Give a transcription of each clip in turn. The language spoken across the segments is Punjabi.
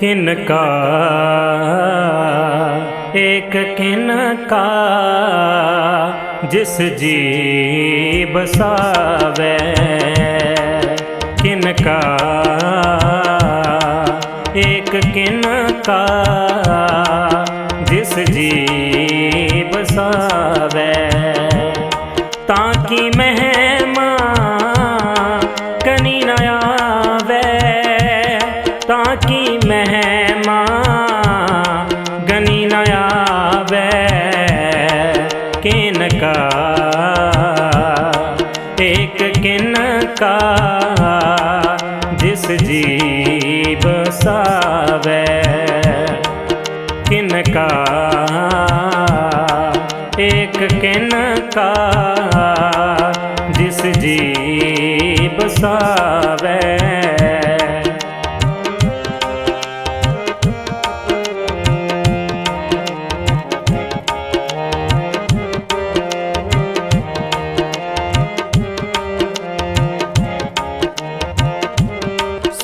किन का एक किन का जिस जी बसावे किन का एक किन का जिस जी बसावे किन का एक किन का जिस जी बसावे किन का एक किन का जिस जी बसावे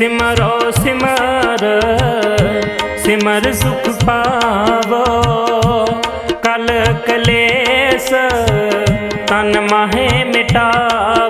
ਸਿਮਰੋ ਸਿਮਰ ਸਿਮਰ ਸੁਖ ਪਾਵੋ। ਕਲ ਕਲੇਸ਼ ਤਨ ਮਹਿ ਮਿਟਾਵੋ।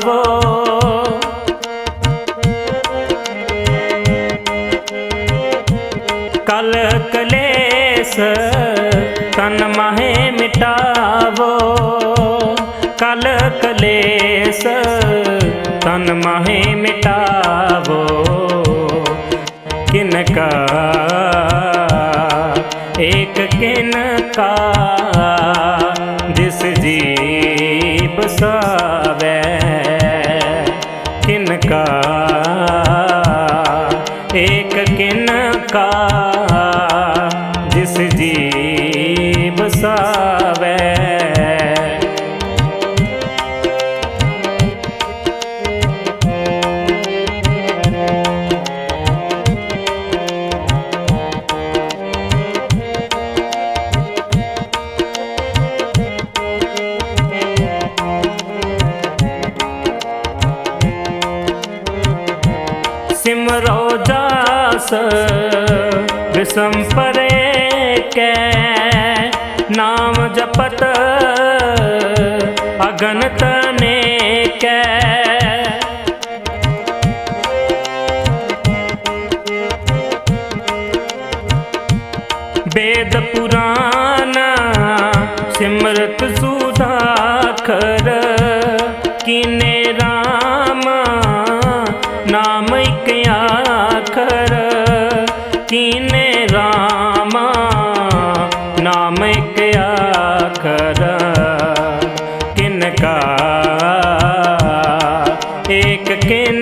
का एक किन का जिस जी बसावे किन का सिमरो जास विषम परे कै नाम जपत अगनत ने कै ਆਖਰਾ ਕਿਨ ਏਕ ਕਿਨ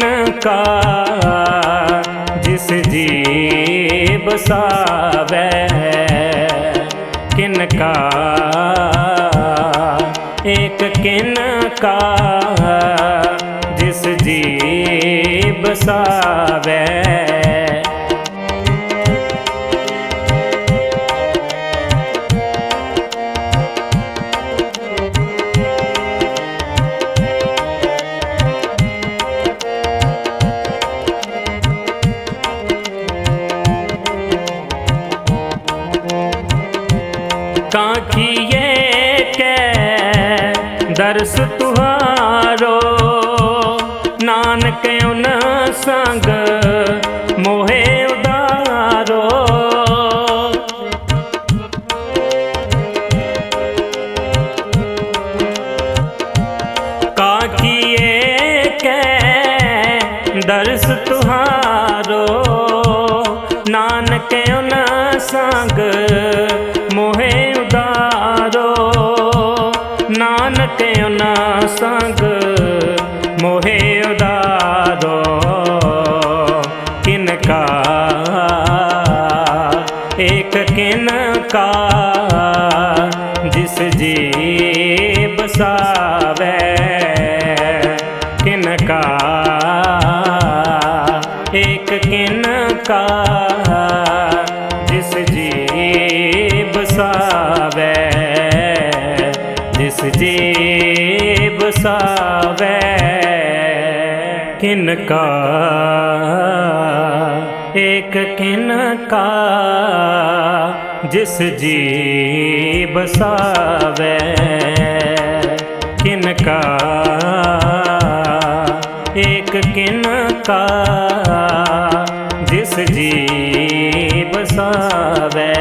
ਜਿਸ ਜੀ ਬਸਾਵੇ ਕਿਨ ਏਕ ਕਿਨ ਜਿਸ ਜੀ ਬਸਾਵੇ दर्श तुहारो नानक उन संग किन का एक किन का जिस जी बसावे किन का एक किन का जिस जी बसावे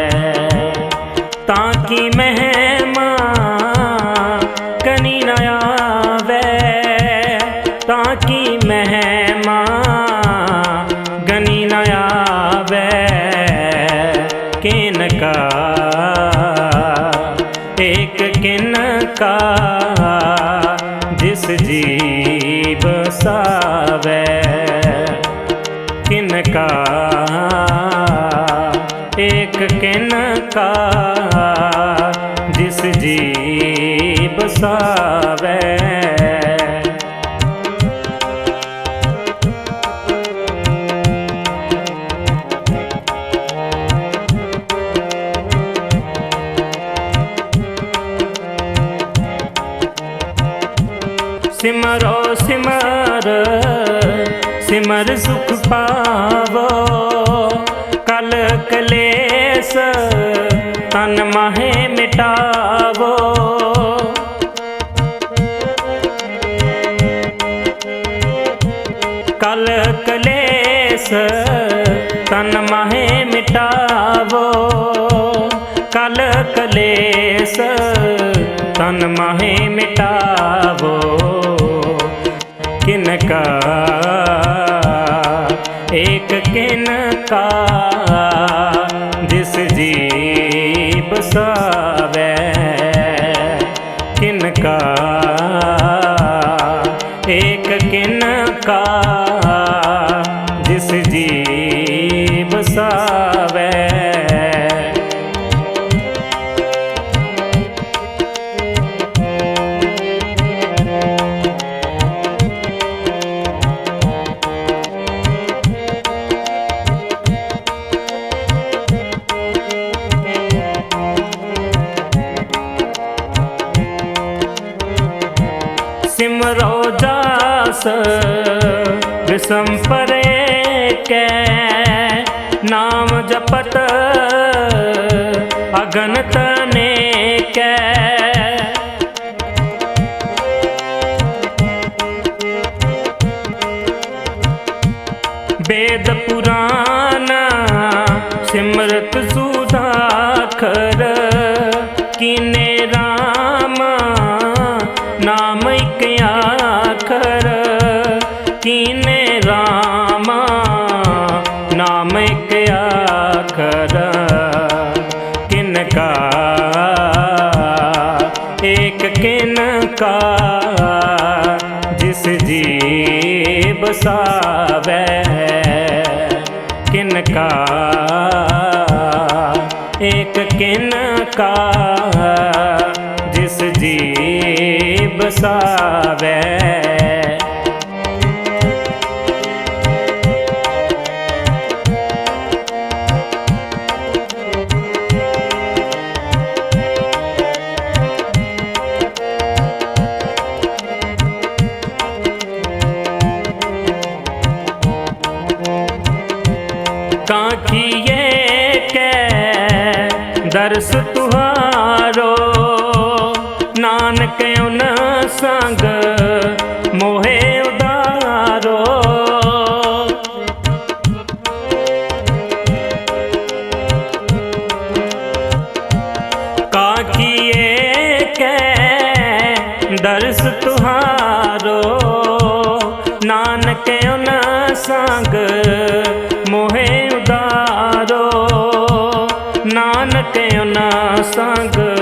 ताकि मह ਕਿਨ ਕਾ ਏਕ ਕਿਨ ਕਾ, ਜਿਸ ਜੀ ਬਸਾਵੇ ਕਿਨ ਕਾ, ਏਕ ਕਿਨ ਕਾ, ਜਿਸ ਜੀ ਸਿਮਰ ਸਿਮਰ ਸੁਖ ਪਾਵੋ। ਕਲ ਕਲੇਸ, ਤਨ ਮਾਹੇ ਮਿਟਾਵੋ। ਕਲ ਕਲੇਸ, ਤਨ ਮਾਹੇ ਮਿਟਾਵੋ। ਕਲ ਕਲੇਸ, ਤਨ ਮਾਹੇ ਮਿਟਾਵੋ। ਕਿਨ ਕਾ ਏਕ ਕਿਨ ਕਾ ਜਿਸ ਜੀ ਸਿਮਰੋ ਜਾਸ ਵਿਸਮ ਪਰੇ ਕੈ ਨਾਮ ਜਪਤ ਅਗਨਤ ਨੇ ਕੈ ਆਖਰ ਕਿਨ ਕਾ, ਏਕ ਕਿਨ ਕਾ, ਜਿਸ ਜੀ ਬਸਾਵੇ ਕਿਨ ਕਾ, ਏਕ ਕਿਨ ਕਾ, ਜਿਸ ਜੀ ਬਸਾਵੇ ਕੈ ਦਰਸ ਤੁਹਾਰੋ। ਨਾਨਕ ਉਨ ना सागर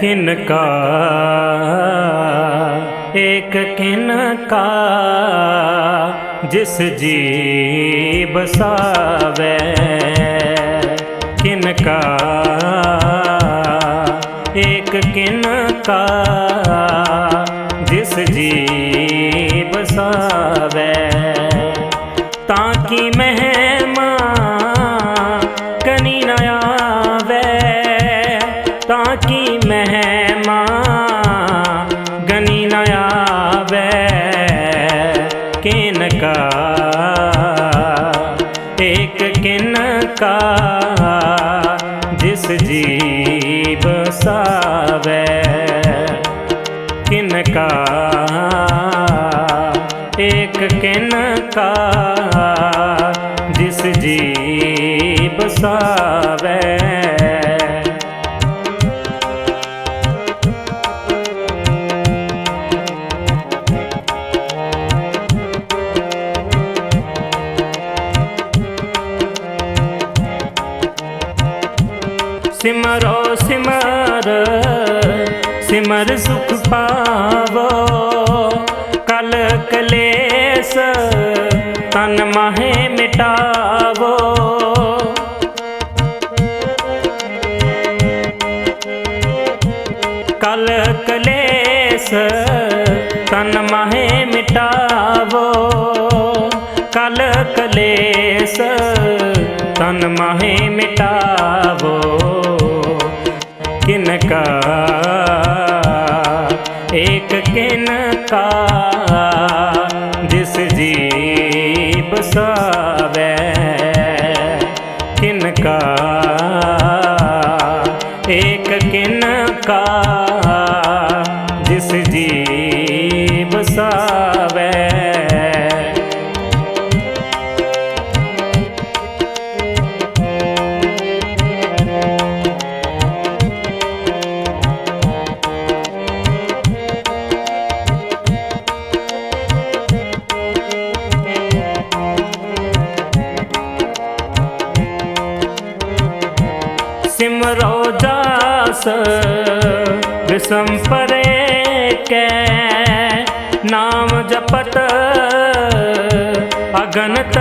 ਕਿਨ ਕਾ ਏਕ ਕਿਨ ਕਾ ਜਿਸ ਜੀ ਬਸਾਵੈ ਕਿਨ ਕਾ ਏਕ ਕਾ ਜਿਸ ਜੀ ਬਸਾਵੈ ਕਿਨ ਕਾ ਏਕ ਕਿਨ ਕਾ ਜਿਸ ਜੀ ਬਸਾਵੈ ਸਿਮਰ ਸੁਖ ਪਾਵੋ। ਕਲ ਕਲੇਸ ਤਨ ਮਾਹੇ ਮਿਟਾਵੋ। ਕਲ ਕਲੇਸ ਤਨ ਮਾਹੇ ਮਿਟਾਵੋ। ਕਲ ਕਲੇਸ ਤਨ ਮਾਹੇ ਮਿਟਾਵੋ ਬਸਾਵੈ ਕਿਨਕਾ ਸਿਮਰੋ ਜਾਸ ਵਿਸਮ ਪਰੇ ਕੈ ਨਾਮ ਜਪਤ ਅਗਨਤ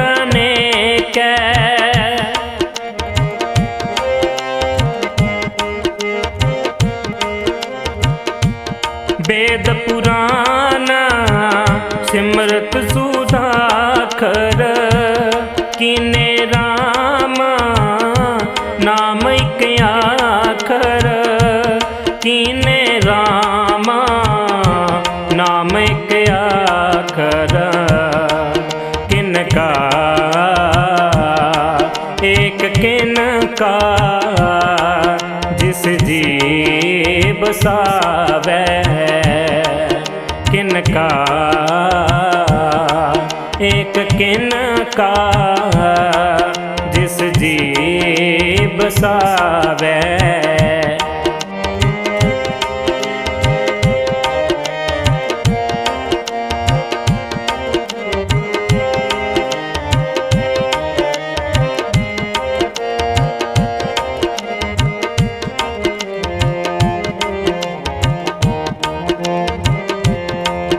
ਆਖਰ ਕਿਨ ਕਾ ਏਕ ਕਿਨ ਕਾ ਜਿਸ ਜੀ ਬਸਾਵੈ ਕਿਨ ਕਾ ਏਕ ਕਿਨ ਕਾ ਜਿਸ ਜੀ ਬਸਾਵੈ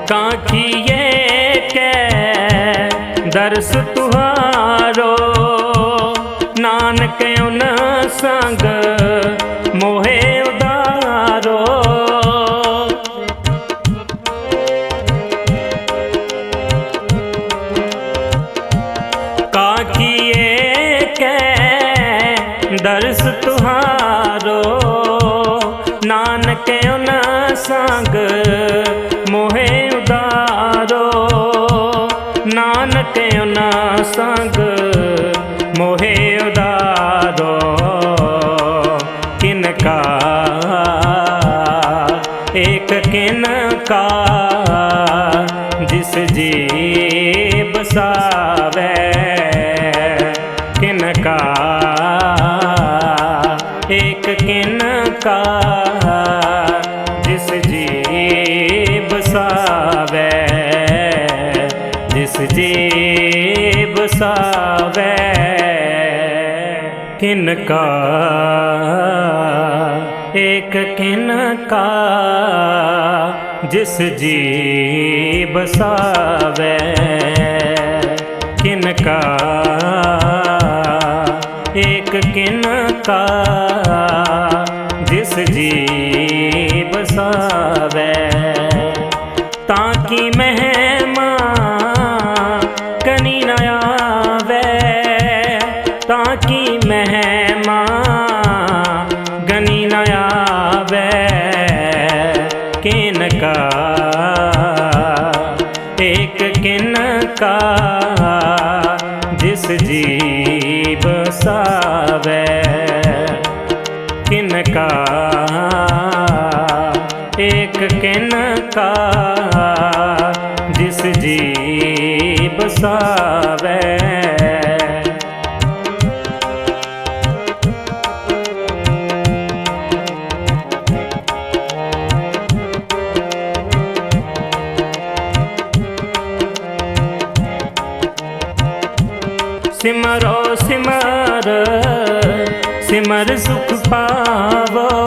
ਕਾਖੀਏ ਕੈ ਦਰਸ ਤੁਹਾਰੋ ਨਾਨਕ ਉਨ ਸੰਗ किनका एक किनका जिस जी बसावे किनका एक किनका जिस जी बसावे ਕਾ ਜਿਸ ਜੀਵ ਸਾਵੇ। ਕਿਨ ਕਾ ਏਕ ਕਿਨ ਕਾ ਜਿਸ ਜੀਵ ਸਾਵੇ। ਸਿਮਰ ਸੁਖ ਪਾਵੋ।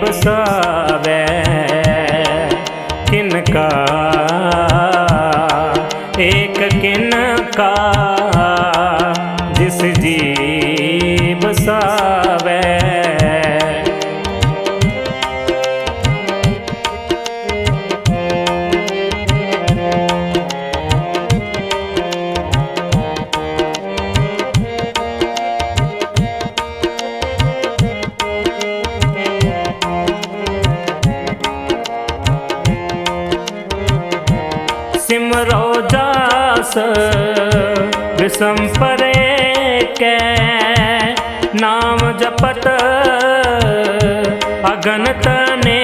ਬਸਾਵੇ ਕਿਨਕਾ ਇੱਕ ਕਿਨਕਾ सिमरो जास विषम परे कै नाम जपत अगनत ने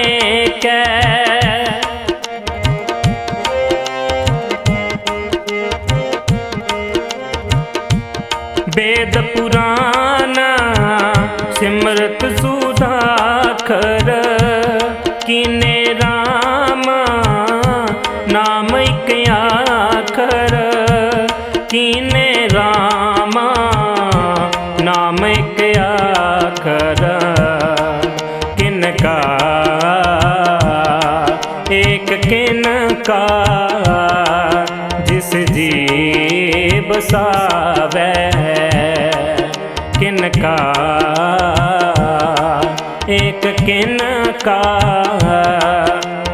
कै किन का एक किन का जिस जीव सावै किन का एक किन का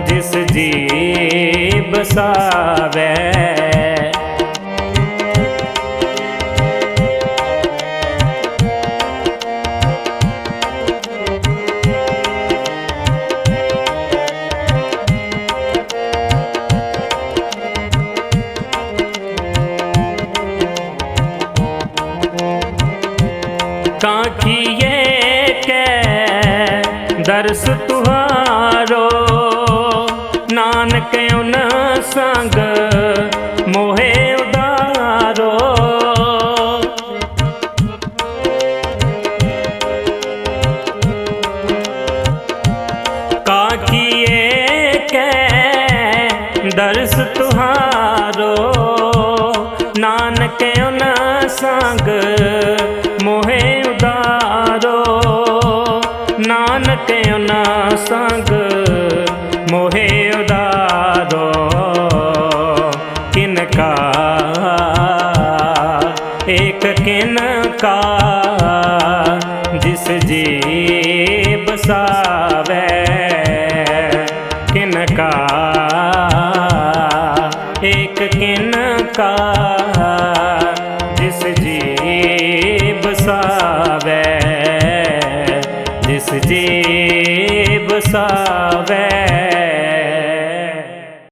जिस जीव सावै दर्श तुहारो नानक उन संग